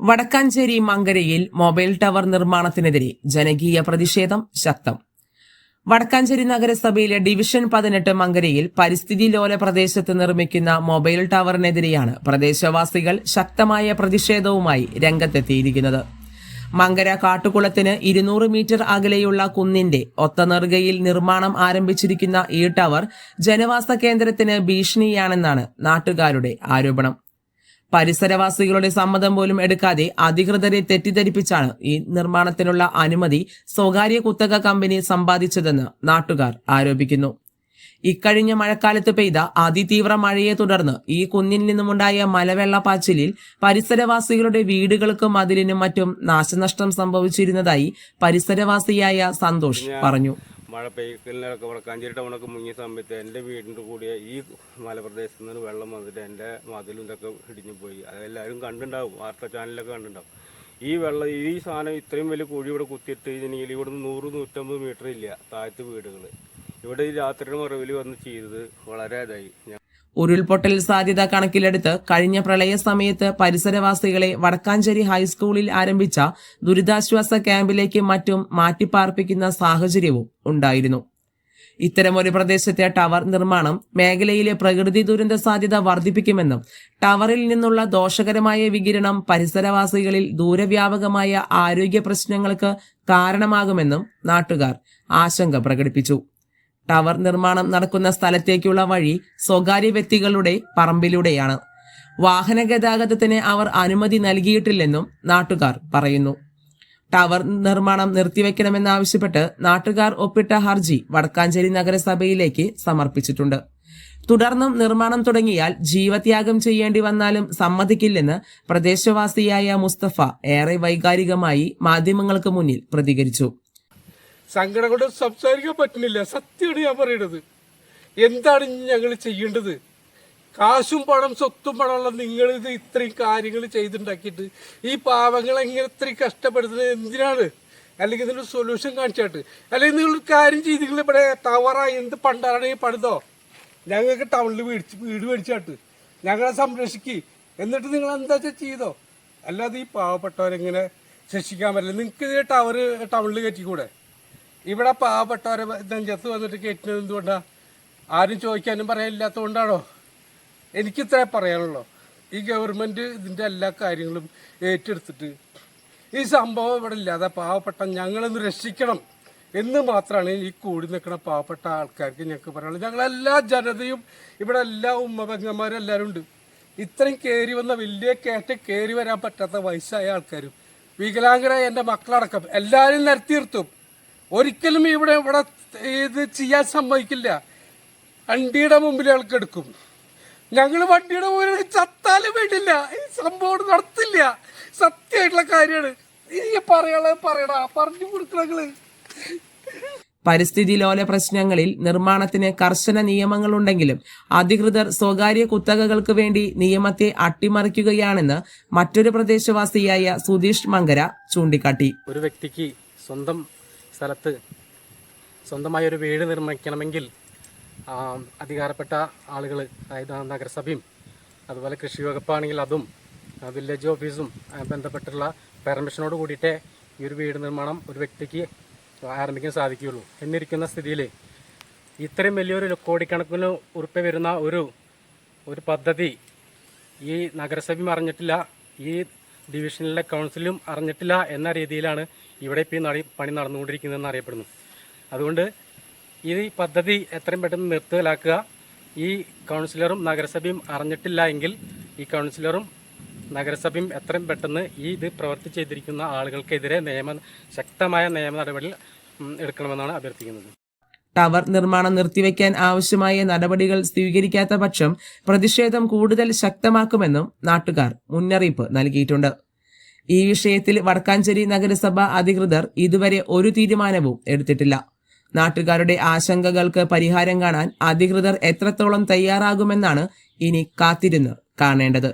വടക്കാഞ്ചേരി മങ്കരയിൽ mobile tower നിർമ്മാണത്തിനെതിരെ ജനകീയ പ്രതിഷേധം ശക്തം. വടക്കാഞ്ചേരി നഗരസഭയിലെ ഡിവിഷൻ പതിനെട്ട് മങ്കരയിൽ പരിസ്ഥിതി ലോല പ്രദേശത്ത് നിർമ്മിക്കുന്ന മൊബൈൽ ടവറിനെതിരെയാണ് പ്രദേശവാസികൾ ശക്തമായ പ്രതിഷേധവുമായി രംഗത്തെത്തിയിരിക്കുന്നത്. മങ്കര കാട്ടുകുളത്തിന് ഇരുന്നൂറ് മീറ്റർ അകലെയുള്ള കുന്നിന്റെ ഒത്തനെറുകയിൽ നിർമ്മാണം ആരംഭിച്ചിരിക്കുന്ന ഈ ടവർ ജനവാസ കേന്ദ്രത്തിന് ഭീഷണിയാണെന്നാണ് നാട്ടുകാരുടെ ആരോപണം. പരിസരവാസികളുടെ സമ്മതം പോലും എടുക്കാതെ അധികൃതരെ തെറ്റിദ്ധരിപ്പിച്ചാണ് ഈ നിർമ്മാണത്തിനുള്ള അനുമതി സ്വകാര്യ കുത്തക കമ്പനി സമ്പാദിച്ചതെന്ന് നാട്ടുകാർ ആരോപിക്കുന്നു. ഇക്കഴിഞ്ഞ മഴക്കാലത്ത് പെയ്ത അതിതീവ്ര മഴയെ തുടർന്ന് ഈ കുന്നിൽ നിന്നുമുണ്ടായ മലവെള്ളപ്പാച്ചിലിൽ പരിസരവാസികളുടെ വീടുകൾക്കും അതിലിനും മറ്റും നാശനഷ്ടം സംഭവിച്ചിരുന്നതായി പരിസരവാസിയായ സന്തോഷ് പറഞ്ഞു. മഴ പെയ്ക്കലിനൊക്കെ വടക്കാഞ്ചേരി ടൗണൊക്കെ മുങ്ങിയ സമയത്ത് എന്റെ വീടിന്റെ കൂടിയ ഈ മലപ്രദേശത്ത് നിന്ന് വെള്ളം വന്നിട്ട് എന്റെ മതിലും ഇതൊക്കെ ഇടിഞ്ഞു പോയി. അതെല്ലാവരും കണ്ടുണ്ടാവും വാർത്താ ചാനലിലൊക്കെ കണ്ടുണ്ടാവും ഈ വെള്ളം ഈ സാധനം ഇത്രയും വലിയ കുഴി ഇവിടെ കുത്തിയിട്ട് ഇതിനെങ്കിൽ ഇവിടുന്ന് നൂറ് നൂറ്റമ്പത് മീറ്റർ ഇല്ല താഴത്തെ വീടുകൾ ഇവിടെ ഈ രാത്രിയുടെ മറവിൽ വന്ന് ചെയ്തത് വളരെ ഇതായി. ഉരുൾപൊട്ടൽ സാധ്യത കണക്കിലെടുത്ത് കഴിഞ്ഞ പ്രളയ സമയത്ത് പരിസരവാസികളെ വടക്കാഞ്ചേരി ഹൈസ്കൂളിൽ ആരംഭിച്ച ദുരിതാശ്വാസ ക്യാമ്പിലേക്ക് മറ്റും മാറ്റിപ്പാർപ്പിക്കുന്ന സാഹചര്യവും ഉണ്ടായിരുന്നു. ഇത്തരമൊരു പ്രദേശത്തെ ടവർ നിർമ്മാണം മേഖലയിലെ പ്രകൃതി ദുരന്ത സാധ്യത വർദ്ധിപ്പിക്കുമെന്നും ടവറിൽ നിന്നുള്ള ദോഷകരമായ വികിരണം പരിസരവാസികളിൽ ദൂരവ്യാപകമായ ആരോഗ്യ പ്രശ്നങ്ങൾക്ക് കാരണമാകുമെന്നും നാട്ടുകാർ ആശങ്ക പ്രകടിപ്പിച്ചു. ടവർ നിർമ്മാണം നടക്കുന്ന സ്ഥലത്തേക്കുള്ള വഴി സ്വകാര്യ വ്യക്തികളുടെ പറമ്പിലൂടെയാണ്. വാഹന ഗതാഗതത്തിന് അവർ അനുമതി നൽകിയിട്ടില്ലെന്നും നാട്ടുകാർ പറയുന്നു. ടവർ നിർമ്മാണം നിർത്തിവെക്കണമെന്നാവശ്യപ്പെട്ട് നാട്ടുകാർ ഒപ്പിട്ട ഹർജി വടക്കാഞ്ചേരി നഗരസഭയിലേക്ക് സമർപ്പിച്ചിട്ടുണ്ട്. തുടർന്നും നിർമ്മാണം തുടങ്ങിയാൽ ജീവത്യാഗം ചെയ്യേണ്ടി വന്നാലും സമ്മതിക്കില്ലെന്ന് പ്രദേശവാസിയായ മുസ്തഫ ഏറെ വൈകാരികമായി മാധ്യമങ്ങൾക്ക് മുന്നിൽ പ്രതികരിച്ചു. സങ്കടം കൊണ്ട് സംസാരിക്കാൻ പറ്റുന്നില്ല. സത്യമാണ് ഞാൻ പറയുന്നത് എന്താണ് ഞങ്ങൾ ചെയ്യേണ്ടത്? കാശും പണം സ്വത്തും പണമുള്ള നിങ്ങൾ ഇത് ഇത്രയും കാര്യങ്ങൾ ചെയ്തുണ്ടാക്കിയിട്ട് ഈ പാവങ്ങളെ എങ്ങനെ ഇത്രയും കഷ്ടപ്പെടുത്തുന്നത് എന്തിനാണ്? അല്ലെങ്കിൽ ഇതിനൊരു സൊല്യൂഷൻ കാണിച്ചാട്ട്. അല്ലെങ്കിൽ നിങ്ങൾ കാര്യം ചെയ്ത് നിങ്ങൾ ഇവിടെ ടവറായി എന്ത് പണ്ടാണെങ്കിൽ പണിതോ? ഞങ്ങൾക്ക് ടൗണിൽ മേടിച്ച് വീട് മേടിച്ചാട്ട്. ഞങ്ങളെ സംരക്ഷിക്കുക എന്നിട്ട് നിങ്ങൾ എന്താ വെച്ചാൽ ചെയ്തോ? അല്ലാതെ ഈ പാവപ്പെട്ടവരെങ്ങനെ രക്ഷിക്കാൻ പറ്റില്ല. നിങ്ങൾക്ക് ടവർ ടൗണിൽ കയറ്റിക്കൂടെ? ഇവിടെ പാവപ്പെട്ടവരെ നെഞ്ചത്ത് വന്നിട്ട് കയറ്റുന്നത് എന്തുകൊണ്ടാ? ആരും ചോദിക്കാനും പറയാനില്ലാത്തതുകൊണ്ടാണോ? എനിക്കിത്രേ പറയാനുള്ളൂ. ഈ ഗവൺമെന്റ് ഇതിന്റെ എല്ലാ കാര്യങ്ങളും ഏറ്റെടുത്തിട്ട് ഈ സംഭവം ഇവിടെ ഇല്ലാതെ പാവപ്പെട്ട ഞങ്ങളൊന്ന് രക്ഷിക്കണം എന്ന് മാത്രമാണ് ഈ കൂടി നിൽക്കുന്ന പാവപ്പെട്ട ആൾക്കാർക്ക് ഞങ്ങൾക്ക് പറയാനുള്ളത്. ഞങ്ങളെല്ലാ ജനതയും ഇവിടെ എല്ലാ ഉമ്മപെങ്ങന്മാരും എല്ലാവരും ഉണ്ട്. ഇത്രയും കയറി വന്ന വലിയ കേട്ട് കയറി വരാൻ പറ്റാത്ത വയസ്സായ ആൾക്കാരും വികലാംഗരായ എന്റെ മക്കളടക്കം എല്ലാവരും നിരത്തി നിർത്തും ഒരിക്കലും ഇവിടെ ഇവിടെ ഇത് ചെയ്യാൻ സമ്മതിക്കില്ല. വണ്ടിയുടെ മുമ്പിൽ ആൾക്ക് എടുക്കും. ഞങ്ങൾ വണ്ടിയുടെ മുമ്പിൽ ചത്താലും വേണ്ടില്ല. ഈ സംഭവം നടത്തില്ല. സത്യമായിട്ടുള്ള കാര്യമാണ്. ഈ പറയടാ. പറഞ്ഞു കൊടുക്കണങ്ങൾ പരിസ്ഥിതി ലോല പ്രശ്നങ്ങളിൽ നിർമ്മാണത്തിന് കർശന നിയമങ്ങളുണ്ടെങ്കിലും അധികൃതർ സ്വകാര്യ കുത്തകകൾക്ക് വേണ്ടി നിയമത്തെ അട്ടിമറിക്കുകയാണെന്ന് മറ്റൊരു പ്രദേശവാസിയായ സുധീഷ് മങ്കര ചൂണ്ടിക്കാട്ടി. ഒരു വ്യക്തിക്ക് സ്വന്തം സ്ഥലത്ത് സ്വന്തമായ ഒരു വീട് നിർമ്മിക്കണമെങ്കിൽ അധികാരപ്പെട്ട ആളുകൾ അതായത് നഗരസഭയും അതുപോലെ കൃഷി വകുപ്പാണെങ്കിൽ അതും വില്ലേജ് ഓഫീസും ബന്ധപ്പെട്ടുള്ള പെർമിഷനോട് കൂടിയിട്ടേ ഈ ഒരു വീട് നിർമ്മാണം ഒരു വ്യക്തിക്ക് ആരംഭിക്കാൻ സാധിക്കുകയുള്ളൂ. എന്നിരിക്കുന്ന സ്ഥിതിയിൽ ഇത്രയും വലിയൊരു കോടിക്കണക്കിന് ഉറുപ്പ്യ വരുന്ന ഒരു ഒരു പദ്ധതി ഈ നഗരസഭയും അറിഞ്ഞിട്ടില്ല. ഈ ഡിവിഷനിലെ കൗൺസിലും അറിഞ്ഞിട്ടില്ല എന്ന രീതിയിലാണ് ഇവിടെ ഇപ്പോൾ ഈ പണി നടന്നുകൊണ്ടിരിക്കുന്നതെന്ന് അറിയപ്പെടുന്നു. അതുകൊണ്ട് ഈ പദ്ധതി എത്രയും പെട്ടെന്ന് നിർത്തലാക്കുക. ഈ കൗൺസിലറും നഗരസഭയും അറിഞ്ഞിട്ടില്ല എങ്കിൽ ഈ കൗൺസിലറും നഗരസഭയും എത്രയും പെട്ടെന്ന് ഈ ഇത് പ്രവർത്തി ചെയ്തിരിക്കുന്ന ആളുകൾക്കെതിരെ നിയമ ശക്തമായ നിയമ നടപടി എടുക്കണമെന്നാണ് അഭ്യർത്ഥിക്കുന്നത്. ടവർ നിർമ്മാണം നിർത്തിവെക്കാൻ ആവശ്യമായ നടപടികൾ സ്വീകരിക്കാത്ത പക്ഷം പ്രതിഷേധം കൂടുതൽ ശക്തമാക്കുമെന്നും നാട്ടുകാർ മുന്നറിയിപ്പ് നൽകിയിട്ടുണ്ട്. ഈ വിഷയത്തിൽ വടക്കാഞ്ചേരി നഗരസഭ അധികൃതർ ഇതുവരെ ഒരു തീരുമാനവും എടുത്തിട്ടില്ല. നാട്ടുകാരുടെ ആശങ്കകൾക്ക് പരിഹാരം കാണാൻ അധികൃതർ എത്രത്തോളം തയ്യാറാകുമെന്നാണ് ഇനി കാത്തിരുന്ന് കാണേണ്ടത്.